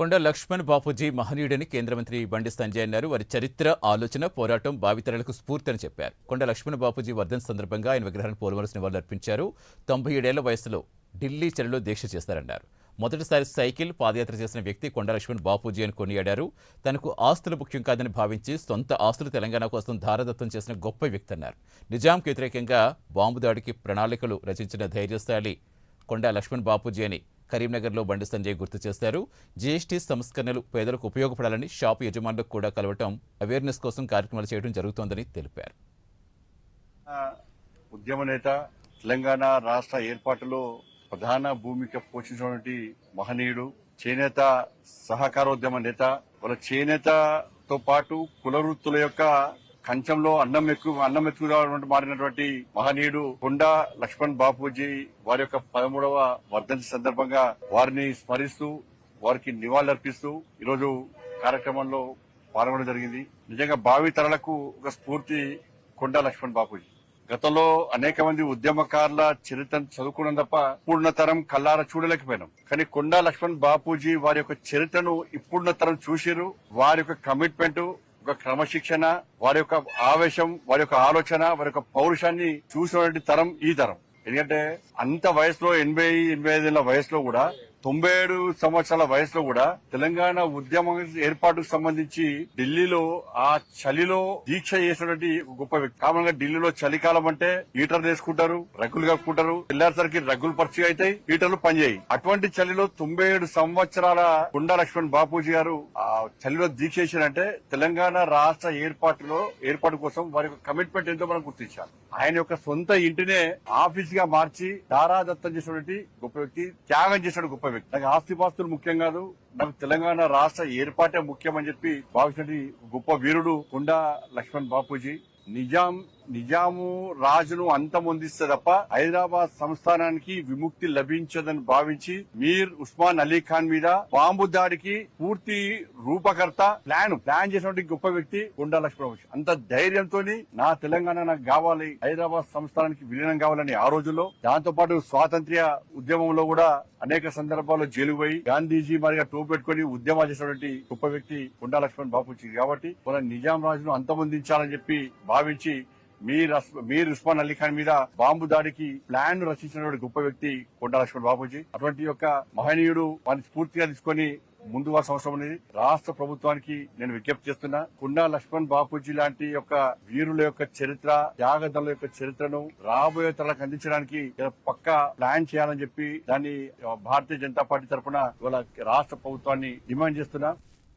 కొండ లక్ష్మణ్ బాపూజీ మహనీయుడని కేంద్ర మంత్రి బండి సంజయ్ అన్నారు. వారి చరిత్ర ఆలోచన పోరాటం భావితరాలకు స్ఫూర్తి అని చెప్పారు. కొండ లక్ష్మణ్ బాపూజీ వర్ధన్ సందర్భంగా ఆయన విగ్రహాన్ని పోలవలసిన నివాళులు అర్పించారు. తొంభై ఏడేళ్ళ వయసులో ఢిల్లీ చెరలో దీక్ష చేస్తారన్నారు. మొదటిసారి సైకిల్ పాదయాత్ర చేసిన వ్యక్తి కొండ లక్ష్మణ్ బాపూజీ అని కొనియాడారు. తనకు ఆస్తులు ముఖ్యం కాదని భావించి సొంత ఆస్తులు తెలంగాణ కోసం ధారదత్తం చేసిన గొప్ప వ్యక్తి అన్నారు. నిజాంకి వ్యతిరేకంగా బాంబు దాడికి ప్రణాళికలు రచించిన ధైర్యశాలి కొండ లక్ష్మణ్ బాపూజీ అని కరీంనగర్లో బండి సంజయ్ గుర్తు చేశారు. జీఎస్టీ సంస్కరణలు పేదలకు ఉపయోగపడాలని షాపు యజమానులకు కూడా కలవటం అవేర్నెస్ కోసం కార్యక్రమాలు చేయడం జరుగుతోందని తెలిపారు. ఉద్యమ నేత తెలంగాణ రాష్ట్ర ఏర్పాటులో ప్రధాన భూమిక పోషించినటువంటి మహనీయుడు చేనేత సహకారోద్యమ నేత వాళ్ళ చేనేతతో పాటు కుల వృత్తుల యొక్క కంచంలో అన్నం ఎక్కువ అన్నం ఎక్కువగా మారినటువంటి మహనీయుడు కొండా లక్ష్మణ్ బాపూజీ వారి యొక్క పదమూడవ వర్ధంతి సందర్భంగా వారిని స్మరిస్తూ వారికి నివాళులర్పిస్తూ ఈరోజు కార్యక్రమంలో పాల్గొనడం జరిగింది. నిజంగా భావి తరలకు ఒక స్ఫూర్తి కొండా లక్ష్మణ్ బాపూజీ. గతంలో అనేక మంది ఉద్యమకారుల చరిత్రను చదువుకున్నాం తప్ప ఇప్పుడున్న తరం కల్లార చూడలేకపోయినాం. కానీ కొండా లక్ష్మణ్ బాపూజీ వారి యొక్క చరిత్రను ఇప్పుడున్న తరం చూసిరు వారి యొక్క కమిట్మెంట్ యొక్క క్రమశిక్షణ వారి యొక్క ఆవేశం వారి యొక్క ఆలోచన వారి యొక్క పౌరుషాన్ని చూసినటువంటి తరం ఈ తరం. ఎందుకంటే అంత వయసులో ఎనభై ఎనభై ఐదేళ్ళ వయసులో కూడా తొంభై ఏడు సంవత్సరాల వయసులో కూడా తెలంగాణ ఉద్యమం ఏర్పాటుకు సంబంధించి ఢిల్లీలో ఆ చలిలో దీక్ష చేసినటువంటి గొప్ప వ్యక్తి. కామన్గా ఢిల్లీలో చలికాలం అంటే హీటర్ వేసుకుంటారు రగ్గులు కప్పుకుంటారు. వెళ్ళేసరికి రగ్గులు పరిచయం అవుతాయి హీటర్లు పనిచేయి అటువంటి చలిలో తొంభై ఏడు సంవత్సరాల గుండా లక్ష్మణ్ బాపూజీ గారు ఆ చలిలో దీక్ష చేసినంటే తెలంగాణ రాష్ట్ర ఏర్పాటులో ఏర్పాటు కోసం వారి యొక్క కమిట్మెంట్ ఎంతో మనం గుర్తించాలి ఆయన యొక్క సొంత ఇంటినే ఆఫీస్గా మార్చి దారాదత్తం చేసినటువంటి గొప్ప వ్యక్తి త్యాగం చేసిన గొప్ప వ్యక్తి. నాకు ఆస్తిపాస్తులు ముఖ్యం కాదు నాకు తెలంగాణ రాష్ట్ర ఏర్పాటే ముఖ్యం అని చెప్పి భావించిన గొప్ప వీరుడు కొండా లక్ష్మణ్ బాపూజీ. నిజాం నిజాము రాజును అంతమొందిస్తే తప్ప హైదరాబాద్ సంస్థానానికి విముక్తి లభించదని భావించి మీర్ ఉస్మాన్ అలీ ఖాన్ మీద బాంబు దాడికి పూర్తి రూపకర్త ప్లాన్ ప్లాన్ చేసినటువంటి గొప్ప వ్యక్తి కొండా లక్ష్మణ్ అంత ధైర్యంతో నా తెలంగాణ నాకు కావాలి హైదరాబాద్ సంస్థానానికి విలీనం కావాలని ఆ రోజుల్లో. దాంతో పాటు స్వాతంత్ర్య ఉద్యమంలో కూడా అనేక సందర్భాల్లో జైలు పోయి గాంధీజీ మరిగా టోపు పెట్టుకుని ఉద్యమాలు చేసినటువంటి గొప్ప వ్యక్తి కొండా లక్ష్మణ్ బాపూజీ కాబట్టి మన నిజాం రాజును అంతమొందించాలని చెప్పి భావించి మీర్ మీ మీర్ ఉస్మాన్ అలీ ఖాన్ మీద బాంబు దాడికి ప్లాన్ రచించినటువంటి గొప్ప వ్యక్తి కొండా లక్ష్మణ్ బాపూజీ అటువంటి యొక్క మహనీయుడు వారిని స్ఫూర్తిగా తీసుకొని ముందు వారి అవసరం అనేది రాష్ట్ర ప్రభుత్వానికి నేను విజ్ఞప్తి చేస్తున్నా కుండా లక్ష్మణ్ బాపూజీ లాంటి యొక్క వీరుల యొక్క చరిత్ర త్యాగదల యొక్క చరిత్రను రాబోయే తరాలకు అందించడానికి పక్క పక్కా ప్లాన్ చేయాలని చెప్పి దాన్ని భారతీయ జనతా పార్టీ తరఫున ఇవాళ రాష్ట్ర ప్రభుత్వాన్ని డిమాండ్ చేస్తున్నా.